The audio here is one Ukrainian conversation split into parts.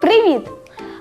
Привіт!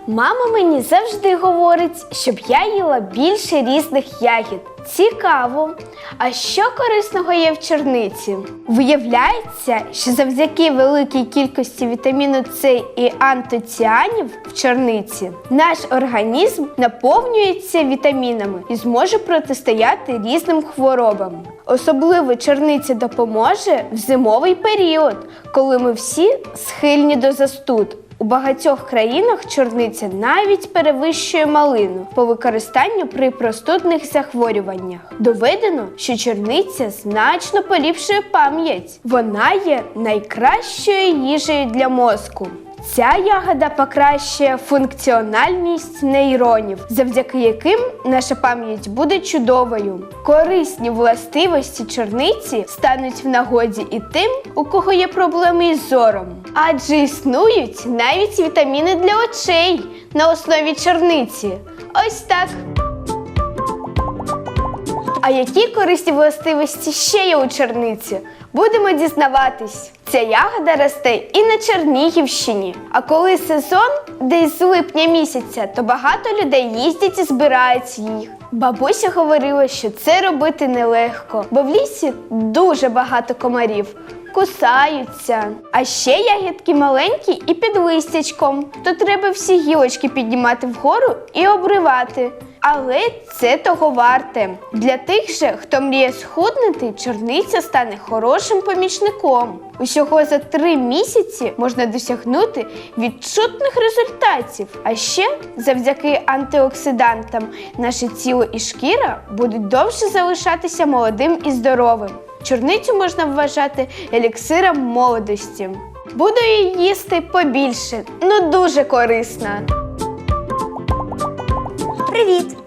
Мама мені завжди говорить, щоб я їла більше різних ягід. Цікаво. А що корисного є в чорниці? Виявляється, що завдяки великій кількості вітаміну С і антоціанів в чорниці наш організм наповнюється вітамінами і зможе протистояти різним хворобам. Особливо чорниця допоможе в зимовий період, коли ми всі схильні до застуд. Багатьох країнах чорниця навіть перевищує малину по використанню при простудних захворюваннях. Доведено, що чорниця значно поліпшує пам'ять. Вона є найкращою їжею для мозку. Ця ягода покращує функціональність нейронів, завдяки яким наша пам'ять буде чудовою. Корисні властивості чорниці стануть в нагоді і тим, у кого є проблеми із зором. Адже існують навіть вітаміни для очей на основі чорниці. Ось так. А які корисні властивості ще є у чорниці? Будемо дізнаватись. Ця ягода росте і на Чернігівщині. А коли сезон, десь з липня місяця, то багато людей їздять і збирають їх. Бабуся говорила, що це робити нелегко, бо в лісі дуже багато комарів. Кусаються. А ще ягідки маленькі і під листячком, то треба всі гілочки піднімати вгору і обривати. Але це того варте. Для тих же, хто мріє схуднути, чорниця стане хорошим помічником. Усього за три місяці можна досягнути відчутних результатів. А ще завдяки антиоксидантам наше тіло і шкіра будуть довше залишатися молодим і здоровим. Чорницю можна вважати еліксиром молодості. Буду її їсти побільше, ну дуже корисна. Привіт!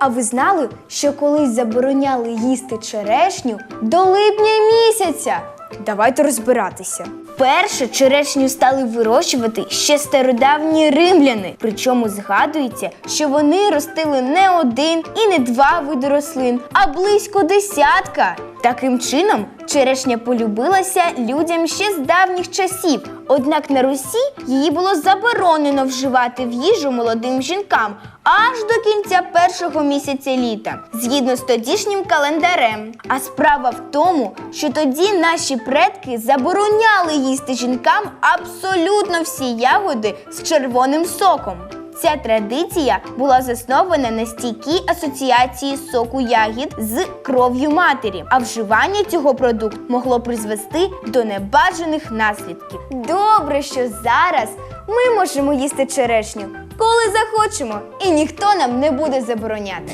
А ви знали, що колись забороняли їсти черешню до липня місяця? Давайте розбиратися. Перше черешню стали вирощувати ще стародавні римляни. Причому згадується, що вони ростили не один і не два види рослин, а близько десятка. Таким чином, черешня полюбилася людям ще з давніх часів. Однак на Русі її було заборонено вживати в їжу молодим жінкам аж до кінця першого місяця літа, згідно з тодішнім календарем. А справа в тому, що тоді наші предки забороняли їсти жінкам абсолютно всі ягоди з червоним соком. Ця традиція була заснована на стійкій асоціації соку ягід з кров'ю матері, а вживання цього продукту могло призвести до небажаних наслідків. Добре, що зараз ми можемо їсти черешню, коли захочемо, і ніхто нам не буде забороняти.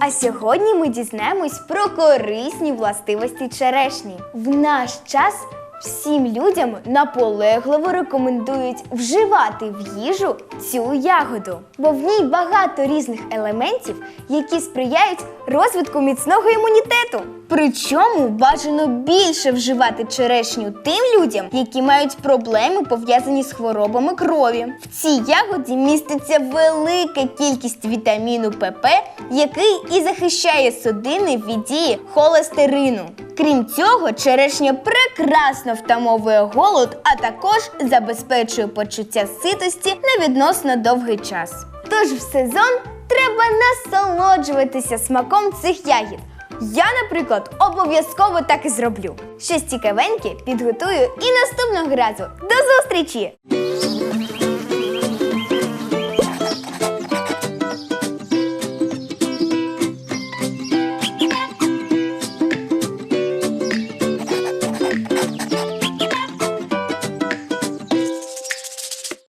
А сьогодні ми дізнаємось про корисні властивості черешні. В наш час всім людям наполегливо рекомендують вживати в їжу цю ягоду, бо в ній багато різних елементів, які сприяють розвитку міцного імунітету. Причому бажано більше вживати черешню тим людям, які мають проблеми пов'язані з хворобами крові. В цій ягоді міститься велика кількість вітаміну ПП, який і захищає судини від дії холестерину. Крім цього, черешня прекрасно втамовує голод, а також забезпечує почуття ситості на відносно довгий час. Тож в сезон треба насолоджуватися смаком цих ягід. Я, наприклад, обов'язково так і зроблю. Щось цікавеньке підготую і наступного разу. До зустрічі!